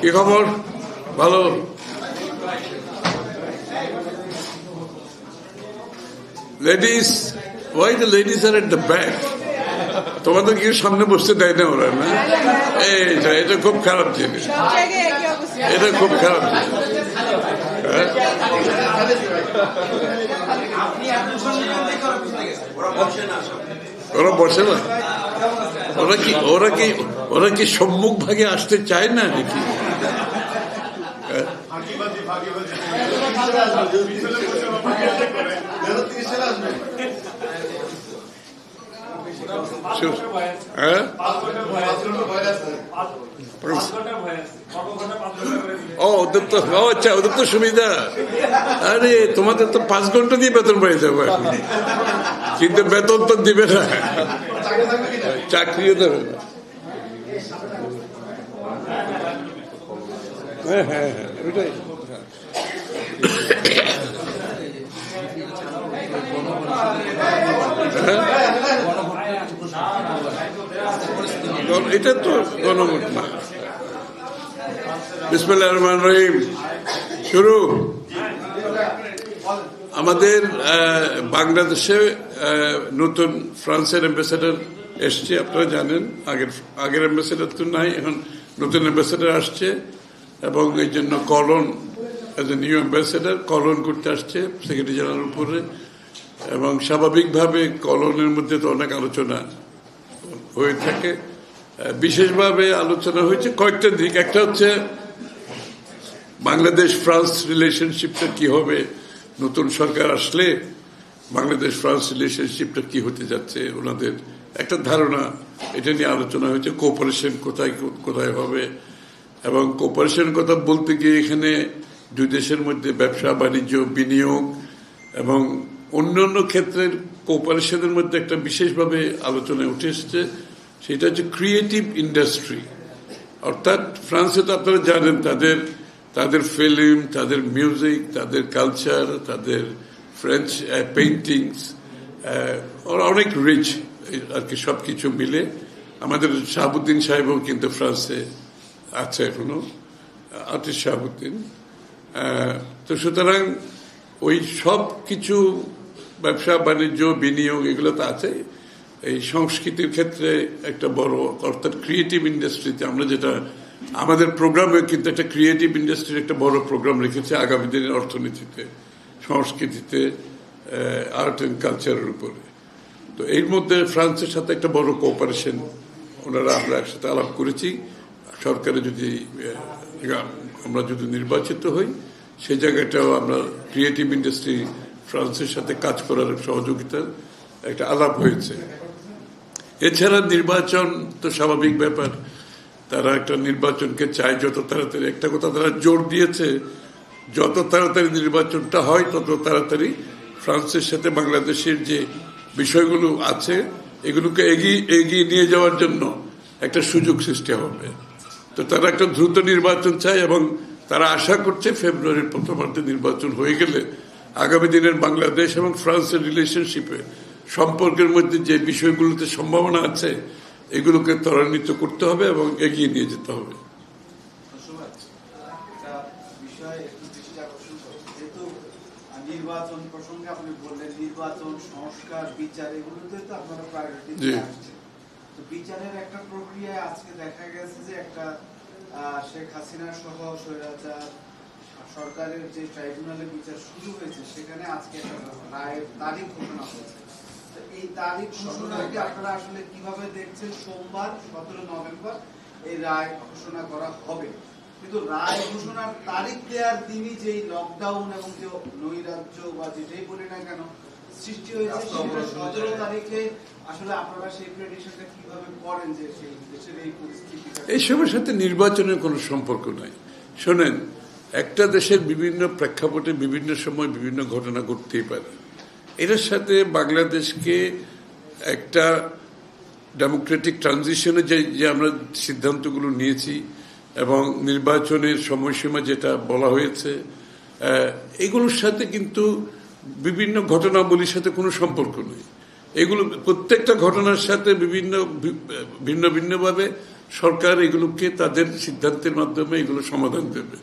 কি খবর ভালো ladies why the ladies are at the back তোমাদের কি সামনে বসতে দেয় না ওরা, না? এইটা এটা খুব খারাপ জিনিস। এটা খুব খারাপ জিনিস। হ্যাঁ? ওরা বসে না? ওরা কি ওরা কি ওরা কি সম্মুখ ভাগে আসতে চায় না নাকি? ও ওদের তো ও আচ্ছা ওদের তো সুবিধা আরে, তোমাদের তো পাঁচ ঘণ্টা দিয়ে বেতন পেয়ে যাবে। কিন্তু বেতন তো দিবে না চাকরিও দেবে না হ্যাঁ হ্যাঁ হ্যাঁ ওইটাই হ্যাঁ? এটা তো গণভোট না। বিসমুল্লাহ রহমান রহিম। শুরু। আমাদের বাংলাদেশে নতুন ফ্রান্সের অ্যাম্বাসেডার এসছে, আপনারা জানেন। আগের আগের অ্যাম্বাসেডার তো নাই, এখন নতুন অ্যাম্বাসেডার আসছে। এবং এই জন্য কলন এজ এ নিউ অ্যাম্বাসেডার কলন করতে আসছে সেক্রেটারি জেনারেল উপরে। এবং স্বাভাবিকভাবে কলনের মধ্যে তো অনেক আলোচনা হয়ে থাকে। বিশেষভাবে আলোচনা হয়েছে, কয়েকটা দিক। একটা হচ্ছে বাংলাদেশ ফ্রান্স রিলেশনশিপটা কি হবে? নতুন সরকার আসলে বাংলাদেশ ফ্রান্স রিলেশনশিপটা কি হতে যাচ্ছে? ওনাদের একটা ধারণা, এটা নিয়ে আলোচনা হয়েছে কোঅপারেশন কোথায় কোথায় হবে? এবং কোঅপারেশন কথা বলতে গিয়ে এখানে দুই দেশের মধ্যে ব্যবসা, বাণিজ্য, বিনিয়োগ এবং অন্যান্য ক্ষেত্রের কোঅপারেশনের মধ্যে একটা বিশেষভাবে আলোচনায় উঠে এসেছে। সেটা হচ্ছে ক্রিয়েটিভ ইন্ডাস্ট্রি অর্থাৎ ফ্রান্সে তো আপনারা জানেন, তাদের তাদের ফিল্ম তাদের মিউজিক তাদের কালচার তাদের ফ্রেঞ্চ পেইন্টিংস ওরা অনেক রিচ আর কি সব কিছু মিলে। আমাদের শাহাবুদ্দিন সাহেবও কিন্তু ফ্রান্সে আছে এখনও আর্টিস্ট শাহাবুদ্দিন। তো সুতরাং ওই সব কিছু ব্যবসা, বাণিজ্য, বিনিয়োগ, এগুলো তো আছে এই সংস্কৃতির ক্ষেত্রে একটা বড়, অর্থাৎ ক্রিয়েটিভ ইন্ডাস্ট্রিতে আমরা যেটা, আমাদের প্রোগ্রামে কিন্তু একটা ক্রিয়েটিভ ইন্ডাস্ট্রির একটা বড় প্রোগ্রাম রেখেছে আগামী দিনের অর্থনীতিতে, সংস্কৃতিতে আর্ট অ্যান্ড কালচারের উপরে। তো এর মধ্যে ফ্রান্সের সাথে একটা বড় কোঅপারেশন ওনারা আমরা একসাথে আলাপ করেছি। সরকারে যদি আমরা যদি নির্বাচিত হই সেই জায়গাটাও আমরা ক্রিয়েটিভ ইন্ডাস্ট্রি ফ্রান্সের সাথে কাজ করার সহযোগিতার একটা আলাপ হয়েছে। এছাড়া নির্বাচন তো স্বাভাবিক ব্যাপার। তারা একটা নির্বাচনকে চায় যত তাড়াতাড়ি। একটা কথা তারা জোর দিয়েছে, যত তাড়াতাড়ি নির্বাচনটা হয়, তত তাড়াতাড়ি ফ্রান্সের সাথে বাংলাদেশের যে বিষয়গুলো আছে, এগুলোকে এগিয়ে এগিয়ে নিয়ে যাওয়ার জন্য একটা সুযোগ সৃষ্টি হবে। তো তারা একটা দ্রুত নির্বাচন চায় এবং তারা আশা করছে ফেব্রুয়ারির প্রথমার্ধে নির্বাচন হয়ে গেলে আগামী দিনের বাংলাদেশ এবং ফ্রান্সের রিলেশনশিপে সম্পর্কের মধ্যে যে বিষয়গুলোতে সম্ভাবনা আছে এগুলোকে ত্বরান্বিত করতে হবে এবং এগিয়ে নিয়ে যেতে হবে। নির্বাচন প্রসঙ্গে আপনি বললেন নির্বাচন সংস্কার বিচার এগুলোতে তো আপনারা প্রায়োরিটি তো বিচারের একটা প্রক্রিয়ায় আজকে দেখা গেছে যে একটা শেখ হাসিনা সহ স্বৈরাচার সরকারের যে ট্রাইব্যুনালে বিচার শুরু হয়েছে সেখানে আজকে একটা রায়ের তারিখ ঘোষণা হয়েছে। এই তারিখ ঘোষণাকে আপনারা আসলে কীভাবে দেখছেন? সোমবার সতেরো নভেম্বর এই রায় ঘোষণা করা হবে। কিন্তু রায় ঘোষণার তারিখ দেওয়ার দিনই যে লকডাউন এবং যে নৈরাজ্য বা যেটাই বলি না কেন সৃষ্টি হয়েছে সেটা সতেরো তারিখে আসলে আপনারা সেই প্রেডিকশনটা কীভাবে করেন যে সেই দেশের এই পরিস্থিতিটা? এইসবের সাথে নির্বাচনের কোনো সম্পর্ক নাই। শোনেন একটা দেশের বিভিন্ন প্রেক্ষাপটে বিভিন্ন সময় বিভিন্ন ঘটনা ঘটতেই পারে। এটার সাথে বাংলাদেশকে একটা ডেমোক্রেটিক ট্রানজিশনে যে যে আমরা সিদ্ধান্তগুলো নিয়েছি এবং নির্বাচনের সময়সীমা যেটা বলা হয়েছে এগুলোর সাথে কিন্তু বিভিন্ন ঘটনাবলীর সাথে কোনো সম্পর্ক নেই। এগুলো, প্রত্যেকটা ঘটনার সাথে বিভিন্ন ভিন্ন ভিন্নভাবে সরকার এগুলোকে তাদের সিদ্ধান্তের মাধ্যমে এগুলো সমাধান দেবে।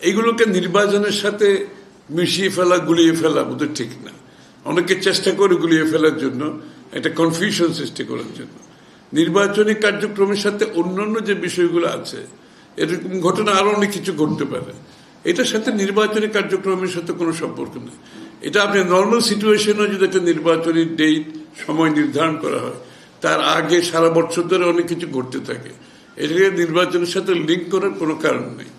এগুলোকে নির্বাচনের সাথে মিশিয়ে ফেলা, গুলিয়ে ফেলা বোধহয় ঠিক না। অনেকে চেষ্টা করে গুলিয়ে ফেলার জন্য, একটা কনফিউশন সৃষ্টি করার জন্য। নির্বাচনী কার্যক্রমের সাথে অন্যান্য যে বিষয়গুলো আছে, এরকম ঘটনা আরও অনেক কিছু ঘটতে পারে। এটার সাথে নির্বাচনী কার্যক্রমের সাথে কোনো সম্পর্ক নেই। এটা আপনি নর্মাল সিচুয়েশনে যদি একটা নির্বাচনী ডেট সময় নির্ধারণ করা হয়, তার আগে সারা বছর ধরে অনেক কিছু ঘটতে থাকে। এটাকে নির্বাচনের সাথে লিঙ্ক করার কোনো কারণ নেই।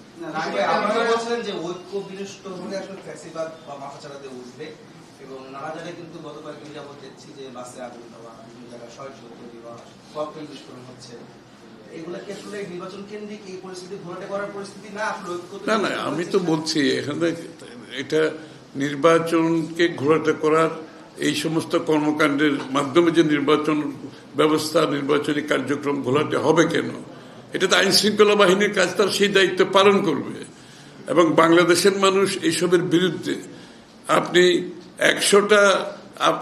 এবং নানা জায়গায় কিন্তু গত কয়েকদিন দেখছি যে বাসে আগুন দেওয়া বিভিন্ন জায়গায় সহিংস তৈরি বা ককটেল বিস্ফোরণ হচ্ছে। ঘোরাটে না না আমি তো বলছি এখানে এটা নির্বাচনকে ঘোরাতে করার এই সমস্ত কর্মকাণ্ডের মাধ্যমে যে নির্বাচন ব্যবস্থা নির্বাচনী কার্যক্রম ঘোলাটে হবে কেন? এটা তো আইন শৃঙ্খলা বাহিনীর কাজ তার সেই দায়িত্ব পালন করবে। এবং বাংলাদেশের মানুষ এইসবের বিরুদ্ধে আপনি একশোটা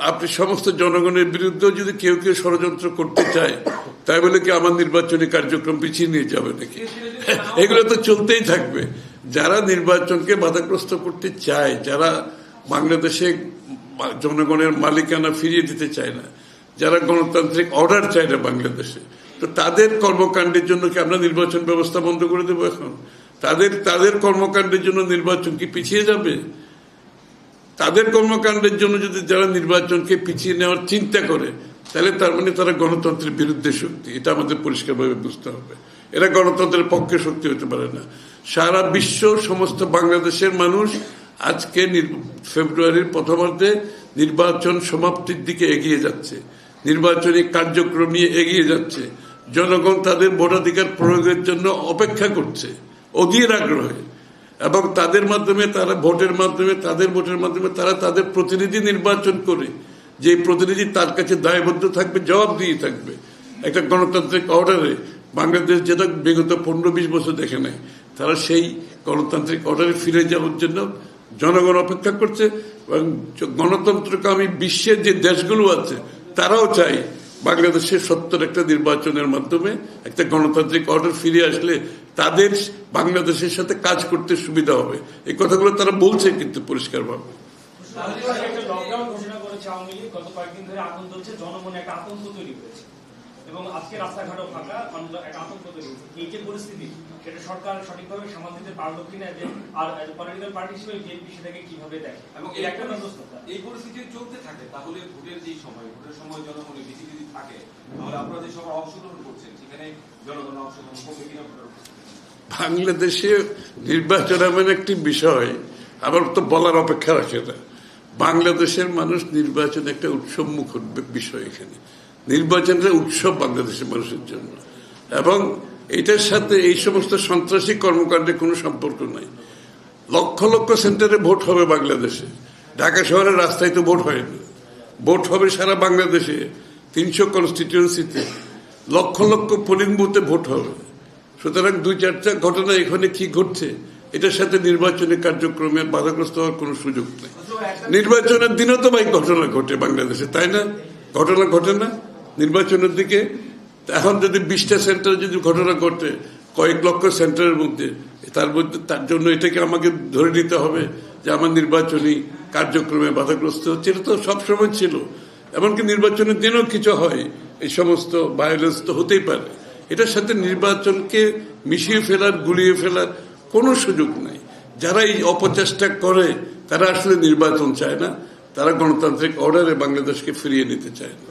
আপনি সমস্ত জনগণের বিরুদ্ধেও যদি কেউ কেউ ষড়যন্ত্র করতে চায়, তাই বলে কি আমার নির্বাচনী কার্যক্রম পিছিয়ে নিয়ে যাবে নাকি? এগুলো তো চলতেই থাকবে। যারা নির্বাচনকে বাধাগ্রস্ত করতে চায়, যারা বাংলাদেশে জনগণের মালিকানা ফিরিয়ে দিতে চায় না, যারা গণতান্ত্রিক অর্ডার চায় না বাংলাদেশে, তো তাদের কর্মকাণ্ডের জন্য কি আমরা নির্বাচন ব্যবস্থা বন্ধ করে দেবো এখন? তাদের তাদের কর্মকাণ্ডের জন্য নির্বাচন কি পিছিয়ে যাবে? তাদের কর্মকাণ্ডের জন্য যদি যারা নির্বাচনকে পিছিয়ে নেওয়ার চিন্তা করে, তাহলে তার মানে তারা গণতন্ত্রের বিরুদ্ধে শক্তি। এটা আমাদের পরিষ্কারভাবে বুঝতে হবে। এরা গণতন্ত্রের পক্ষে শক্তি হতে পারে না। সারা বিশ্ব, সমস্ত বাংলাদেশের মানুষ আজকে ফেব্রুয়ারির প্রথমার্ধে নির্বাচন সমাপ্তির দিকে এগিয়ে যাচ্ছে। নির্বাচনী কার্যক্রম নিয়ে এগিয়ে যাচ্ছে। জনগণ তাদের ভোটাধিকার প্রয়োগের জন্য অপেক্ষা করছে। অধীর আগ্রহে। এবং তাদের মাধ্যমে, তারা ভোটের মাধ্যমে, তাদের ভোটের মাধ্যমে তারা তাদের প্রতিনিধি নির্বাচন করে। যে প্রতিনিধি তার কাছে দায়বদ্ধ থাকবে, জবাব দিয়ে থাকবে। একটা গণতান্ত্রিক অর্ডারে বাংলাদেশ যেটা বিগত পনেরো বিশ বছর দেখে নেয়। তারা সেই গণতান্ত্রিক অর্ডারে ফিরে যাওয়ার জন্য জনগণ অপেক্ষা করছে এবং গণতন্ত্রকামী বিশ্বের যে দেশগুলো আছে, তারাও চায় বাংলাদেশের সত্তর একটা নির্বাচনের মাধ্যমে একটা গণতান্ত্রিক অর্ডার ফিরে আসলে তাদের বাংলাদেশের সাথে কাজ করতে সুবিধা হবে। এই কথাগুলো তারা বলছে কিন্তু পরিষ্কারভাবে। তাহলে পাশে একটা লকডাউন ঘোষণা করেছে আওয়ামী লীগ গত কয়েকদিন ধরে আতঙ্ক হচ্ছে জনমনে একটা আতঙ্ক তৈরি হয়েছে। এবং আজকে রাস্তাঘাটও ফাঁকা একটা আতঙ্ক তৈরি এই যে পরিস্থিতি সেটা সরকার সঠিকভাবে সামাল দিতে পারল কিনা যে আর পলিটিক্যাল পার্টি হিসেবে বিএনপি সেটাকে কীভাবে দেখে? এবং এর একটা ব্যবস্থা এই পরিস্থিতি চলতে থাকে তাহলে ভোটের যেই সময় ভোটের সময় জনগণের বেশি যদি থাকে তাহলে আপনারা যে সবাই অংশগ্রহণ করছেন সেখানে জনগণ অংশগ্রহণ করবে কিনা ভোটার উপস্থিতি? বাংলাদেশে নির্বাচন এমন একটি বিষয় আবার তো বলার অপেক্ষা রাখে না। বাংলাদেশের মানুষ নির্বাচন একটা উৎসব মুখর বিষয় এখানে। নির্বাচনটা উৎসব বাংলাদেশের মানুষের জন্য। এবং এটার সাথে এই সমস্ত সন্ত্রাসী কর্মকাণ্ডের কোনো সম্পর্ক নাই। লক্ষ লক্ষ সেন্টারে ভোট হবে বাংলাদেশে। ঢাকা শহরের রাস্তায় তো ভোট হয় না ভোট হবে সারা বাংলাদেশে, তিনশো কনস্টিটিউয়েন্সিতে লক্ষ লক্ষ পোলিং বুথে ভোট হবে। সুতরাং দুই চারটা ঘটনা এখানে কি ঘটছে, এটার সাথে নির্বাচনী কার্যক্রমে বাধাগ্রস্ত হওয়ার কোনো সুযোগ নেই। নির্বাচনের দিনও তো ভাই ঘটনা ঘটে বাংলাদেশে, তাই না? ঘটনা ঘটে না। নির্বাচনের দিকে এখন যদি বিশটা সেন্টার যদি ঘটনা ঘটে, কয়েক লক্ষ সেন্টারের মধ্যে, তার মধ্যে, তার জন্য এটাকে আমাকে ধরে নিতে হবে যে আমার নির্বাচনী কার্যক্রমে বাধাগ্রস্ত হচ্ছে, এটা তো সবসময় ছিল। এমনকি নির্বাচনের দিনও কিছু হয়, এই সমস্ত ভায়োলেন্স তো হতেই পারে। এটার সাথে নির্বাচনকে মিশিয়ে ফেলার, গুলিয়ে ফেলার কোনো সুযোগ নাই। যারা এই অপচেষ্টা করে, তারা আসলে নির্বাচন চায় না। তারা গণতান্ত্রিক অর্ডারে বাংলাদেশকে ফিরিয়ে নিতে চায় না।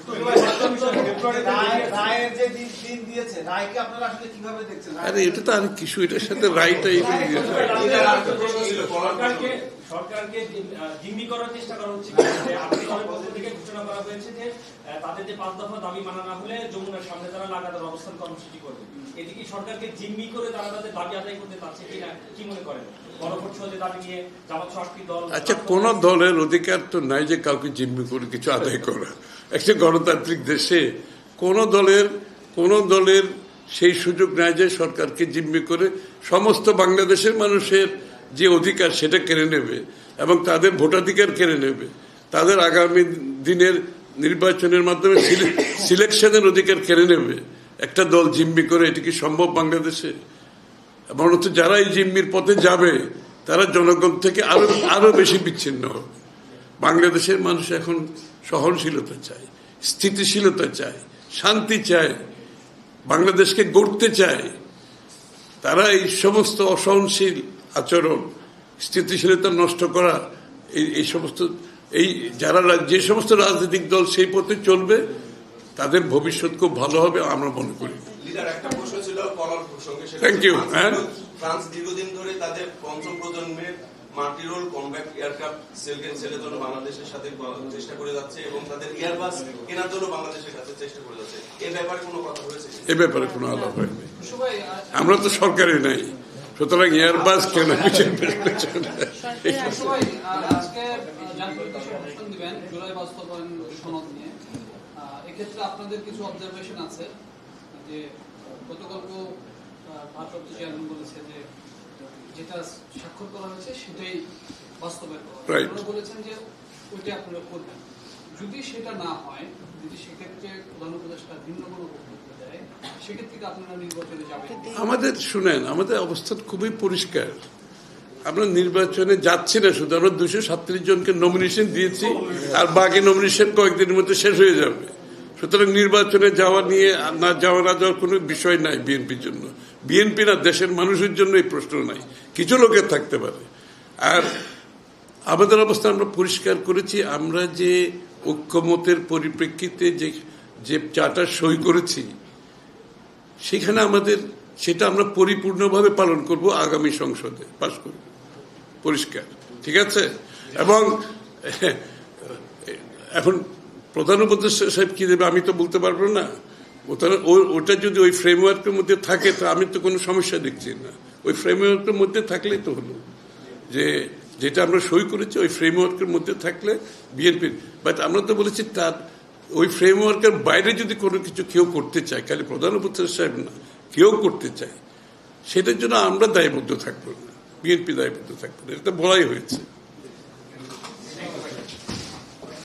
আরে, এটা তো আর কিছু, এটার সাথে রাইটা সরকারকে সরকারকে জিম্মি করার চেষ্টা করা হচ্ছে কি? যে আপনি পক্ষ থেকে ঘোষণা করা হয়েছে যে তাদের যে পাঁচ দফা দাবি মানা না হলে যমুনার সামনে তারা লাগাতার অবস্থান কর্মসূচি করবে এতে কি সরকারকে জিম্মি করে তারা তাদের দাবি আদায় করতে পারছে কিনা কি মনে করেন আচ্ছা কোন দলের অধিকার তো নাই যে কাউকে জিম্মি করে কিছু আদায় করা একটা গণতান্ত্রিক দেশে কোন দলের কোন দলের সেই সুযোগ নেয় যে সরকারকে জিম্মি করে সমস্ত বাংলাদেশের মানুষের যে অধিকার সেটা কেড়ে নেবে এবং তাদের ভোটাধিকার কেড়ে নেবে। তাদের আগামী দিনের নির্বাচনের মাধ্যমে সিলে- সিলেকশনের অধিকার কেড়ে নেবে। একটা দল জিম্মি করে, এটি কি সম্ভব বাংলাদেশে? বরঞ্চ যারা এই জিম্মির পথে যাবে, তারা জনগণ থেকে আরও আরও বেশি বিচ্ছিন্ন হবে। বাংলাদেশের মানুষ এখন সহনশীলতা চায়, স্থিতিশীলতা চায়, শান্তি চায়, বাংলাদেশকে গড়তে চায়। তারা এই সমস্ত অসহনশীল আচরণ স্থিতিশীলতা নষ্ট করা এই এই সমস্ত এই যারা যে সমস্ত রাজনৈতিক দল সেই পথে চলবে তাদের ভবিষ্যৎ খুব ভালো হবে আমরা মনে করি। লিডার একটা প্রশ্ন ছিল কলার প্রসঙ্গে সেটা Thank হ্যাঁ। ফ্রান্স দীর্ঘদিন ধরে তাদের পঞ্চম প্রজন্মের মাল্টিরোল কমব্যাট এয়ারক্রাফট সেলকেন সেলের জন্য বাংলাদেশের সাথে চেষ্টা করে যাচ্ছে এবং তাদের এয়ারবাস কেনার জন্য বাংলাদেশের কাছে চেষ্টা করে যাচ্ছে। এ ব্যাপারে কোনো কথা হয়েছে? এ ব্যাপারে কোনো আলাপ হয়নি। আমরা তো সরকারি নাই। সুতরাং এয়ারবাস কেন পিছনে এক্ষেত্রে আপনাদের কিছু অবজারভেশন আছে যে গতকালকে ভারপ্রাপ্ত চেয়ারম্যান বলেছে যে যেটা স্বাক্ষর করা হয়েছে সেটাই বাস্তবায়ন করা আপনারা বলেছেন যে আপনারা করবেন। যদি সেটা না হয় যদি সেক্ষেত্রে প্রধান উপদেষ্টা ভিন্ন কোনো আমাদের, শুনেন, আমাদের অবস্থা খুবই পরিষ্কার। আমরা নির্বাচনে যাচ্ছি না শুধু, আমরা দুশো সাতত্রিশ জনকে নমিনেশন দিয়েছি, আর বাকি নমিনেশন কয়েকদিনের মধ্যে শেষ হয়ে যাবে। সুতরাং নির্বাচনে যাওয়া নিয়ে না যাওয়া, না যাওয়ার কোনো বিষয় নাই বিএনপির জন্য। বিএনপি না, দেশের মানুষের জন্য এই প্রশ্ন নাই। কিছু লোকের থাকতে পারে। আর আমাদের অবস্থা আমরা পরিষ্কার করেছি, আমরা যে ঐক্যমতের পরিপ্রেক্ষিতে যে যে চার্টার সই করেছি সেখানে আমাদের সেটা আমরা পরিপূর্ণভাবে পালন করব আগামী সংসদে, পাশ করব। পরিষ্কার, ঠিক আছে? এবং, এখন প্রধান উপদেষ্টা সাহেব কি দেবে আমি তো বলতে পারব না। ওটা- যদি ওই ফ্রেমওয়ার্কের মধ্যে থাকে, তো আমি তো কোনো সমস্যা দেখছি না। ওই ফ্রেমওয়ার্কের মধ্যে থাকলেই তো হলো। যে, যেটা আমরা সই করেছি, ওই ফ্রেমওয়ার্কের মধ্যে থাকলে বিএনপি বাট আমরা তো বলেছি তার ওই ফ্রেমওয়ার্কের বাইরে যদি কোনো কিছু কেউ করতে চায় খালি প্রধান উপদেষ্টা সাহেব না, কেউ করতে চায়, সেটার জন্য আমরা দায়বদ্ধ থাকব না, বিএনপি দায়বদ্ধ থাকব না, এটা বলাই হয়েছে।